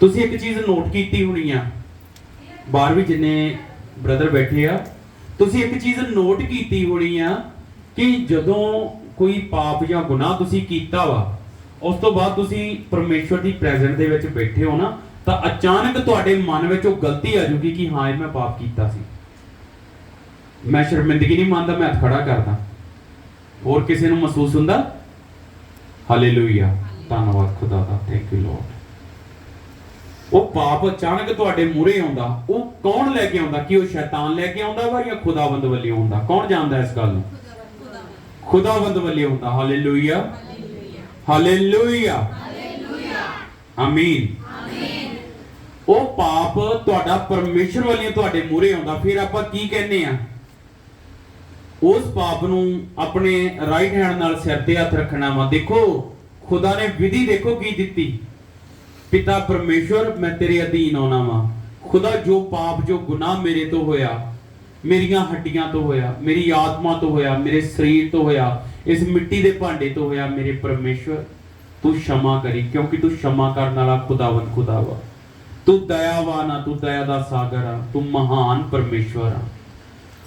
ਤੁਸੀਂ ਇੱਕ ਚੀਜ਼ ਨੋਟ ਕੀਤੀ ਹੋਣੀ ਆ। ਬਾਹਰ ਵੀ ਜਿੰਨੇ ਬ੍ਰਦਰ ਬੈਠੇ ਆ, ਤੁਸੀਂ ਇੱਕ ਚੀਜ਼ ਨੋਟ ਕੀਤੀ ਹੋਣੀ ਆ ਕਿ ਜਦੋਂ ਕੋਈ ਪਾਪ ਜਾਂ ਗੁਨਾਹ ਤੁਸੀਂ ਕੀਤਾ ਵਾ, ਉਸ ਤੋਂ ਬਾਅਦ ਤੁਸੀਂ ਪਰਮੇਸ਼ਵਰ ਦੀ ਪ੍ਰੈਜ਼ੈਂਟ ਦੇ ਵਿੱਚ ਬੈਠੇ ਹੋ ਨਾ, ਤਾਂ ਅਚਾਨਕ ਤੁਹਾਡੇ ਮਨ ਵਿੱਚ ਉਹ ਗਲਤੀ ਆ ਜੂਗੀ ਕਿ ਹਾਂ, ਇਹ ਮੈਂ ਪਾਪ ਕੀਤਾ ਸੀ। ਮੈਂ ਸ਼ਰਮਿੰਦਗੀ ਨਹੀਂ ਮੰਨਦਾ, ਮੈਂ ਹੱਥ ਖੜਾ ਕਰਦਾ। ਹੋਰ ਕਿਸੇ ਨੂੰ ਮਹਿਸੂਸ ਹੁੰਦਾ? ਹਾਲੇਲੂਇਆ ਧੰਨਵਾਦ ਖੁਦਾ ਦਾ। ਥੈਂਕ ਯੂ ਲਾਰਡ ਉਹ ਪਾਪ ਅਚਾਨਕ ਤੁਹਾਡੇ ਮੂਹਰੇ ਆਉਂਦਾ ਉਹ ਕੌਣ ਲੈ ਕੇ ਆਉਂਦਾ? ਕਿ ਉਹ ਸ਼ੈਤਾਨ ਲੈ ਕੇ ਆਉਂਦਾ ਵਾ ਜਾਂ ਖੁਦਾਵੰਦ ਵੱਲੋਂ ਆਉਂਦਾ? ਕੌਣ ਜਾਣਦਾ ਇਸ ਗੱਲ ਨੂੰ? ਖੁਦਾਵੰਦ ਵੱਲੋਂ ਆਉਂਦਾ। ਹਾਲੇਲੂਇਆ ਹਾਲੇਲੂਇਆ ਆਮੀਨ ਉਹ ਪਾਪ ਤੁਹਾਡਾ ਪਰਮੇਸ਼ਰ ਵੱਲੋਂ ਤੁਹਾਡੇ ਮੂਹਰੇ ਆਉਂਦਾ। ਫਿਰ ਆਪਾਂ ਕੀ ਕਹਿੰਦੇ ਆ? ਉਸ ਪਾਪ ਨੂੰ ਆਪਣੇ ਰਾਈਟ ਹੈਂਡ ਨਾਲ ਸਿਰ ਤੇ ਹੱਥ ਰੱਖਣਾ ਵਾ। ਦੇਖੋ ਖੁਦਾ ਨੇ ਵਿਧੀ ਦੇਖੋ ਕੀ ਦਿੱਤੀ। ਪਿਤਾ ਪਰਮੇਸ਼ਵਰ, ਮੈਂ ਤੇਰੇ ਅਧੀਨ ਆਉਣਾ ਵਾ। ਖੁਦਾ, ਜੋ ਪਾਪ, ਜੋ ਗੁਨਾਹ ਮੇਰੇ ਤੋਂ ਹੋਇਆ, ਮੇਰੀਆਂ ਹੱਡੀਆਂ ਤੋਂ ਹੋਇਆ, ਮੇਰੀ ਆਤਮਾ ਤੋਂ ਹੋਇਆ, ਮੇਰੇ ਸਰੀਰ ਤੋਂ ਹੋਇਆ, ਇਸ ਮਿੱਟੀ ਦੇ ਭਾਂਡੇ ਤੋਂ ਹੋਇਆ, ਮੇਰੇ ਪਰਮੇਸ਼ਵਰ, ਤੂੰ ਸ਼ਮਾ ਕਰੀ, ਕਿਉਂਕਿ ਤੂੰ ਸ਼ਮਾ ਕਰਨ ਵਾਲਾ ਖੁਦਾਵੰਦ ਖੁਦਾਵਾ ਤੂੰ ਦਇਆਵਾਨ ਆ ਤੂੰ ਦਇਆ ਦਾ ਸਾਗਰ ਆ, ਤੂੰ ਮਹਾਨ ਪਰਮੇਸ਼ਵਰ ਆ।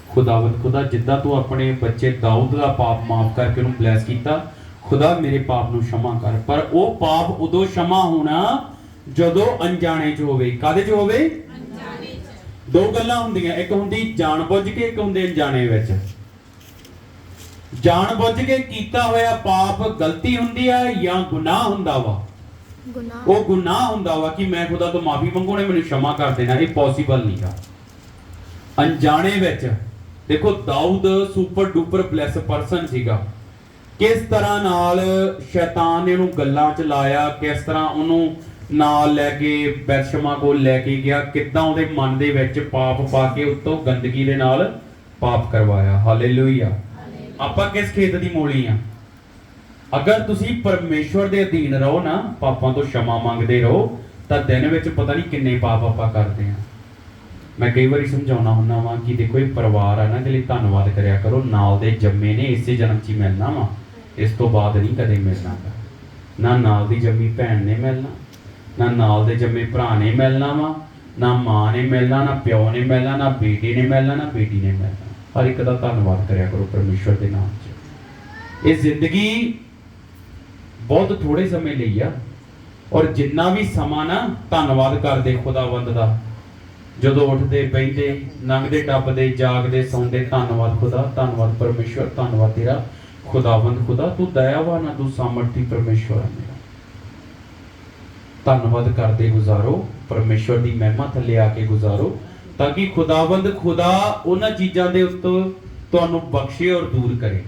ਖੁਦਾਵੰਦ ਖੁਦਾ, ਜਿੱਦਾਂ ਤੂੰ ਆਪਣੇ ਬੱਚੇ ਦਾਊਦ ਦਾ ਪਾਪ ਮਾਫ ਕਰਕੇ ਉਹਨੂੰ ਬਲੈਸ ਕੀਤਾ, ਖੁਦਾ ਮੇਰੇ ਪਾਪ ਨੂੰ ਸ਼ਮਾ ਕਰ। ਪਰ ਉਹ ਪਾਪ ਉਦੋਂ ਸ਼ਮਾ ਹੋਣਾ ਜਦੋਂ ਅਣਜਾਣੇ ਚ ਹੋਵੇ ਕਾਦੇ ਚ ਹੋਵੇ? ਅਣਜਾਣੇ ਚ। ਦੋ ਗੱਲਾਂ ਹੁੰਦੀਆਂ ਇੱਕ ਹੁੰਦੀ ਜਾਣਬੁੱਝ ਕੇ ਇੱਕ ਹੁੰਦੀ ਅਣਜਾਣੇ ਵਿੱਚ। ਜਾਣਬੁੱਝ ਕੇ ਕੀਤਾ ਹੋਇਆ ਪਾਪ ਗਲਤੀ ਹੁੰਦੀ ਹੈ ਜਾਂ ਗੁਨਾਹ ਹੁੰਦਾ ਵਾ? ਗੁਨਾਹ। ਉਹ ਗੁਨਾਹ ਹੁੰਦਾ ਵਾ ਕਿ ਮੈਂ ਖੁਦਾ ਤੋਂ ਮਾਫੀ ਮੰਗੋ ਮੈਨੂੰ ਸ਼ਮਾ ਕਰ ਦੇਣਾ ਇਹ ਪੋਸੀਬਲ ਨਹੀਂ ਆ ਅਣਜਾਣੇ ਵਿੱਚ ਦੇਖੋ Dawood super duper bless person ਸੀਗਾ। ਕਿਸ ਤਰ੍ਹਾਂ ਨਾਲ ਸ਼ੈਤਾਨ ਨੇ ਉਹਨੂੰ ਗੱਲਾਂ ਚ ਲਾਇਆ ਕਿਸ ਤਰ੍ਹਾਂ ਉਹਨੂੰ ਨਾਲ ਲੈ ਕੇ ਬੈਸ਼ਮਾ ਕੋਲ ਲੈ ਕੇ ਗਿਆ ਕਿੱਦਾਂ ਉਹਦੇ ਮਨ ਦੇ ਵਿੱਚ ਪਾਪ ਪਾ ਕੇ ਉੱਤੋਂ ਗੰਦਗੀ ਦੇ ਨਾਲ ਪਾਪ ਕਰਵਾਇਆ। ਹਾਲੇਲੂਇਆ ਆਪਾਂ ਕਿਸ ਖੇਤ ਦੀ ਮੂਲੀ ਆ? ਅਗਰ ਤੁਸੀਂ ਪਰਮੇਸ਼ਵਰ ਦੇ ਅਧੀਨ ਰਹੋ ਨਾ ਪਾਪਾਂ ਤੋਂ ਸ਼ਮਾ ਮੰਗਦੇ ਰਹੋ ਤਾਂ ਦਿਨ ਵਿੱਚ ਪਤਾ ਨਹੀਂ ਕਿੰਨੇ ਪਾਪ ਆਪਾਂ ਕਰਦੇ ਆ। ਮੈਂ ਕਈ ਵਾਰੀ ਸਮਝਾਉਣਾ ਹੁੰਦਾ ਵਾਂ ਕਿ ਦੇਖੋ ਇਹ ਪਰਿਵਾਰ ਆ ਨਾ ਜਿਹੜੇ ਧੰਨਵਾਦ ਕਰਿਆ ਕਰੋ। ਨਾਲ ਦੇ ਜੰਮੇ ਨੇ ਇਸੇ ਜਨਮ 'ਚ ਹੀ ਮਿਲਣਾ ਵਾ। ਇਸ ਤੋਂ ਬਾਅਦ ਨਹੀਂ ਕਦੇ ਮਿਲਣਾ ਨਾ ਨਾਲ ਦੀ ਜੰਮੀ ਭੈਣ ਨੇ ਮਿਲਣਾ। ਨਾ ਨਾਲ ਦੇ ਜੰਮੇ ਭਰਾ ਨੇ ਮਿਲਣਾ ਵਾ, ਨਾ ਮਾਂ ਨੇ ਮਿਲਣਾ, ਨਾ ਪਿਓ ਨੇ ਮਿਲਣਾ, ਨਾ ਬੇਟੀ ਨੇ ਮਿਲਣਾ, ਨਾ ਬੇਟੀ ਨੇ ਮਿਲਣਾ। ਹਰ ਇੱਕ ਦਾ ਧੰਨਵਾਦ ਕਰਿਆ ਕਰੋ ਪਰਮੇਸ਼ਵਰ ਦੇ ਨਾਮ 'ਚ। ਇਹ ਜ਼ਿੰਦਗੀ ਬਹੁਤ ਥੋੜੇ ਸਮੇਂ ਲਈ ਆ, ਔਰ ਜਿੰਨਾ ਵੀ ਸਮਾਂ ਨਾ ਧੰਨਵਾਦ ਕਰਦੇ ਖੁਦਾਵੰਦ ਦਾ, ਜਦੋਂ ਉੱਠਦੇ ਬੈਠਦੇ ਲੰਘਦੇ, ਟੱਪਦੇ, ਜਾਗਦੇ, ਸੌਂਦੇ, ਧੰਨਵਾਦ ਖੁਦਾ, ਧੰਨਵਾਦ ਪਰਮੇਸ਼ਵਰ, ਧੰਨਵਾਦ ਤੇਰਾ ਖੁਦਾਵੰਦ ਖੁਦਾ, ਤੂੰ ਦਇਆਵਾਨ ਆ, ਤੂੰ ਸਾਮਰਥੀ ਪਰਮੇਸ਼ਵਰ ਆ। ਧੰਨਵਾਦ ਕਰਦੇ ਗੁਜ਼ਾਰੋ, ਪਰਮੇਸ਼ਵਰ ਦੀ ਮਹਿਮਾ ਥੱਲੇ ਆ ਕੇ ਗੁਜ਼ਾਰੋ, ਤਾਂ ਕਿ ਖੁਦਾਵੰਦ ਖੁਦਾ ਉਹਨਾਂ ਚੀਜ਼ਾਂ ਦੇ ਉੱਤੇ ਤੁਹਾਨੂੰ ਬਖਸ਼ੇ ਔਰ ਦੂਰ ਕਰੇ।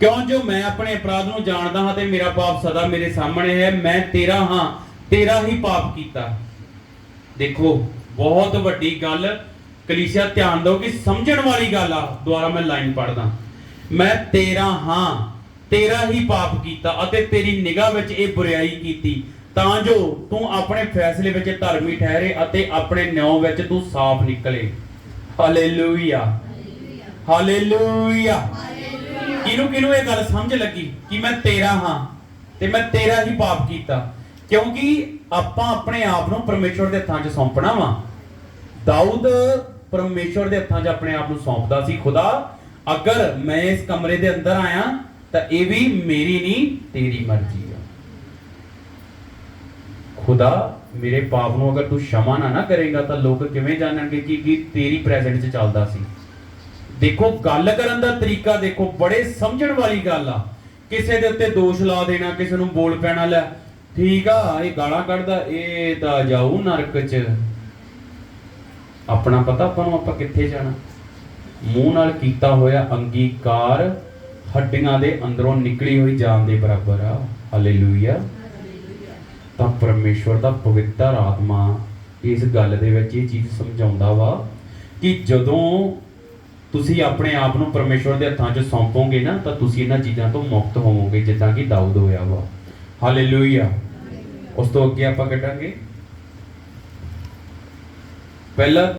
ਕਿਉਂ ਜੋ ਮੈਂ ਆਪਣੇ ਅਪਰਾਧ ਨੂੰ ਜਾਣਦਾ ਹਾਂ ਤੇ ਮੇਰਾ ਪਾਪ ਸਦਾ ਮੇਰੇ ਸਾਹਮਣੇ ਹੈ, ਮੈਂ ਤੇਰਾ ਹਾਂ, ਤੇਰਾ ਹੀ ਪਾਪ ਕੀਤਾ। ਦੇਖੋ, ਬਹੁਤ ਵੱਡੀ ਗੱਲ ਕਲੀਸਿਆ ਧਿਆਨ ਦਿਓ ਕਿ ਸਮਝਣ ਵਾਲੀ ਗੱਲ ਆ ਦੁਆਰਾ ਮੈਂ ਲਾਈਨ ਪੜਦਾ ਮੈਂ ਤੇਰਾ ਹਾਂ, ਤੇਰਾ ਹੀ ਪਾਪ ਕੀਤਾ ਅਤੇ ਤੇਰੀ ਨਿਗਾਹ ਵਿੱਚ ਇਹ ਬੁਰੀਾਈ ਕੀਤੀ। ਤਾਂ ਜੋ ਤੂੰ ਆਪਣੇ ਫੈਸਲੇ ਵਿੱਚ ਧਰਮੀ ਠਹਿਰੇ ਅਤੇ ਆਪਣੇ ਨਿਆਂ ਵਿੱਚ ਤੂੰ ਸਾਫ਼ ਨਿਕਲੇ। ਹਾਲੇਲੂਇਆ ਹਾਲੇਲੂਇਆ ਕਿਹਨੂੰ ਕਿਹਨੂੰ ਇਹ ਗੱਲ ਸਮਝ ਲੱਗੀ ਕਿ ਮੈਂ ਤੇਰਾ ਹਾਂ ਤੇ ਮੈਂ ਤੇਰਾ ਹੀ ਪਾਪ ਕੀਤਾ? ਕਿਉਂਕਿ ਆਪਾਂ ਆਪਣੇ ਆਪ ਨੂੰ ਪਰਮੇਸ਼ਵਰ ਦੇ ਹੱਥਾਂ 'ਚ ਸੌਂਪਣਾ ਵਾ। ਦਾਊਦ ਪਰਮੇਸ਼ਵਰ ਦੇ ਹੱਥਾਂ 'ਚ ਆਪਣੇ ਆਪ ਨੂੰ ਸੌਂਪਦਾ ਸੀ। ਖੁਦਾ, ਅਗਰ ਮੈਂ ਇਸ ਕਮਰੇ ਦੇ ਅੰਦਰ ਆਇਆ ਤਾਂ ਇਹ ਵੀ ਮੇਰੀ ਨਹੀਂ, ਤੇਰੀ ਮਰਜ਼ੀ। ਖੁਦਾ, ਮੇਰੇ ਪਾਪ ਨੂੰ ਅਗਰ ਤੂੰ ਸ਼ਮਾ ਨਾ ਨਾ ਕਰੇਗਾ ਤਾਂ ਲੋਕ ਕਿਵੇਂ ਜਾਣਨਗੇ ਕਿ ਕੀ ਤੇਰੀ ਪ੍ਰੈਜ਼ੈਂਟ 'ਚ ਚੱਲਦਾ ਸੀ? ਦੇਖੋ, ਗੱਲ ਕਰਨ ਦਾ ਤਰੀਕਾ ਦੇਖੋ, ਬੜੇ ਸਮਝਣ ਵਾਲੀ ਗੱਲ ਆ। ਕਿਸੇ ਦੇ ਉੱਤੇ ਦੋਸ਼ ਲਾ ਦੇਣਾ, ਕਿਸੇ ਨੂੰ ਬੋਲ ਪੈਣਾ, ਲੈ, ਠੀਕ ਆ, ਇਹ ਗਾਲਾਂ ਕੱਢਦਾ, ਇਹ ਤਾਂ ਜਾਊ ਨਰਕ 'ਚ। ਆਪਣਾ ਪਤਾ ਆਪਾਂ ਨੂੰ, ਆਪਾਂ ਕਿੱਥੇ ਜਾਣਾ? ਮੂੰਹ ਨਾਲ ਕੀਤਾ ਹੋਇਆ ਅੰਗੀਕਾਰ ਹੱਡੀਆਂ ਦੇ ਅੰਦਰੋਂ ਨਿਕਲੀ ਹੋਈ ਜਾਨ ਦੇ ਬਰਾਬਰ ਆ। ਹਾਲੇਲੂਇਆ ਤਾਂ ਪਰਮੇਸ਼ਵਰ ਦਾ ਪਵਿੱਤਰ ਆਤਮਾ ਇਸ ਗੱਲ ਦੇ ਵਿੱਚ ਇਹ ਚੀਜ਼ ਸਮਝਾਉਂਦਾ ਵਾ ਕਿ ਜਦੋਂ ਤੁਸੀਂ ਆਪਣੇ ਆਪ ਨੂੰ ਪਰਮੇਸ਼ਵਰ ਦੇ ਹੱਥਾਂ 'ਚ ਸੌਂਪੋਗੇ ਨਾ ਤਾਂ ਤੁਸੀਂ ਇਹਨਾਂ ਚੀਜ਼ਾਂ ਤੋਂ ਮੁਕਤ ਹੋਵੋਗੇ ਜਿੱਦਾਂ ਕਿ ਦਾਊਦ ਹੋਇਆ ਵਾ। ਹਾਲੇਲੂਇਆ ਉਸ ਤੋਂ ਅੱਗੇ ਆਪਾਂ ਕੱਢਾਂਗੇ। ਪਹਿਲਾ